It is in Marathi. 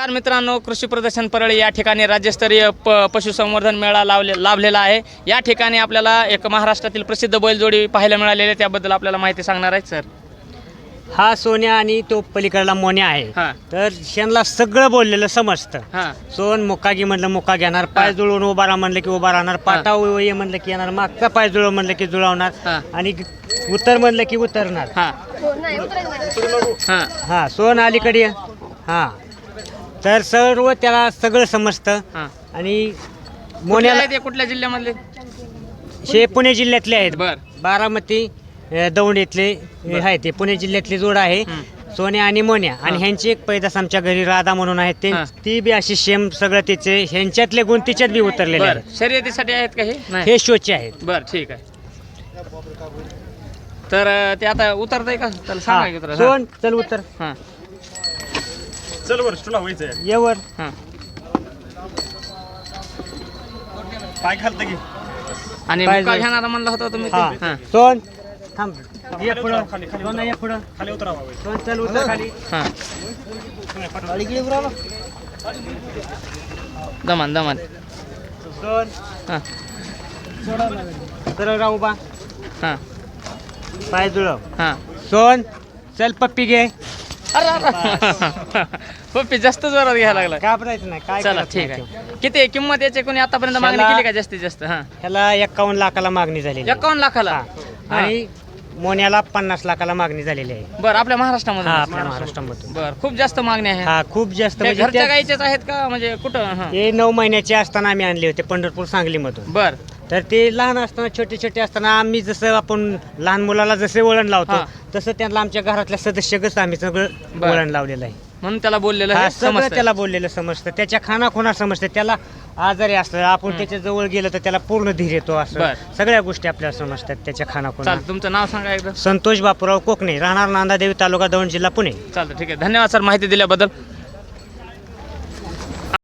नमस्कार मित्रांनो कृषी प्रदर्शन परळी या ठिकाणी राज्यस्तरीय प पशुसंवर्धन मेळा लावले लाभलेला आहे. या ठिकाणी आपल्याला एक महाराष्ट्रातील प्रसिद्ध बैलजोडी पाहायला मिळालेली आहे त्याबद्दल आपल्याला माहिती सांगणार आहेत सर. हा सोन्या आणि तो पलीकडला मोन्या आहे. हां. तर शेणला सगळं बोललेलं समजतं. हां. सोन मुक्कागी म्हणलं मुक्का घेणार पाय जुळवून उभा राहा म्हणलं की उभा राहणार पाटा ये म्हणलं की येणार मागचा पाय जुळव म्हणलं की जुळवणार आणि उतर म्हणलं की उतरणार. हां. हां. हा सोन अलीकडे. हा. तर सर्व त्याला सगळं समजतं. हां. आणि मोन्याला ते कुठल्या जिल्ह्यामधले? हे पुणे जिल्ह्यातले आहेत. बर. बारामती अ, दौंड इथले हे आहे ते. पुणे जिल्ह्यातली जोड आहे. हं. सोन्या आणि मोन्या. आणि हा. ह्यांची एक पैदास आमच्या घरी राधा म्हणून आहे ते. हा. ती बी अशी सेम सगळं तिचे. ह्यांच्यातले गुण तिच्यात बी उतरलेले बर. आहेत. शर्यतीसाठी आहेत का हे? नाही. हे शोचे आहेत. बर ठीक आहे. तर अं, ते आता उतरतंय का? त्याला सांगा की हा. सोन चल उतर. हां. चल वर तुला व्हायचंय. येवर हां. पाय घालतं की आणि काय मुका? घेणारा म्हणला होता तुम्ही ते? हा. सोन. थांब. ये खाली पुढं. उतरा, खाली, खाली सोन उतरा. ये पुढं. खाली उतरावा होय. सोन चल उतर खाली. हां. दमान दमान. सोन. हां. सरळ राहू बा हां. पाय जुळव. हां. सोन चल पप्पी घे. अरे पप्पी जास्त जोरात घ्यायला लागला. घाबरायचं नाही. काय चला करत ठीक नाही आहे किती आहे? किंमत याची कोणी आतापर्यंत मागणी त्याला- केली का जास्तीत जास्त? हां. ह्याला एक्कावन्न लाखाला मागणी झालेली आहे. एकावन्न लाखाला? हा. आणि मोन्याला पन्नास लाखाला मागणी झालेली आहे. बरं आपल्या महाराष्ट्रामध्ये हा आपल्या महाराष्ट्रामधून. बरं खूप जास्त मागणी आहे. हा खूप जास्त. म्हणजे घरच्या त्या- गाईचेच आहेत का? म्हणजे कुठं? हां. हे नऊ महिन्याचे असताना आम्ही आणले होते पंढरपूर सांगलीमधून. बर. तर ते लहान असताना छोटे छोटे असताना आम्ही जसं आपण लहान मुलाला जसे वळण लावतो हा. तसं त्यांना आमच्या घरातल्या सदस्यगच आम्ही सगळं बर. वळण लावलेलं आहे. म्हणून त्याला बोललेलं हा हे सगळं समजतंय. त्याला बोललेलं समजतं त्याच्या खाना खुणा समजतं त्याला आजारी असलं आपण त्याच्याजवळ गेलं तर त्याला पूर्ण धीर येतो असं. बर. सगळ्या गोष्टी आपल्याला समजतात त्याच्या खाना खुणा चालतं. तुमचं नाव सांगा एकदा. संतोष बापूराव कोकणे राहणार नांदादेवी तालुका दौंड जिल्हा पुणे. चालतं ठीक आहे. धन्यवाद सर माहिती दिल्याबद्दल.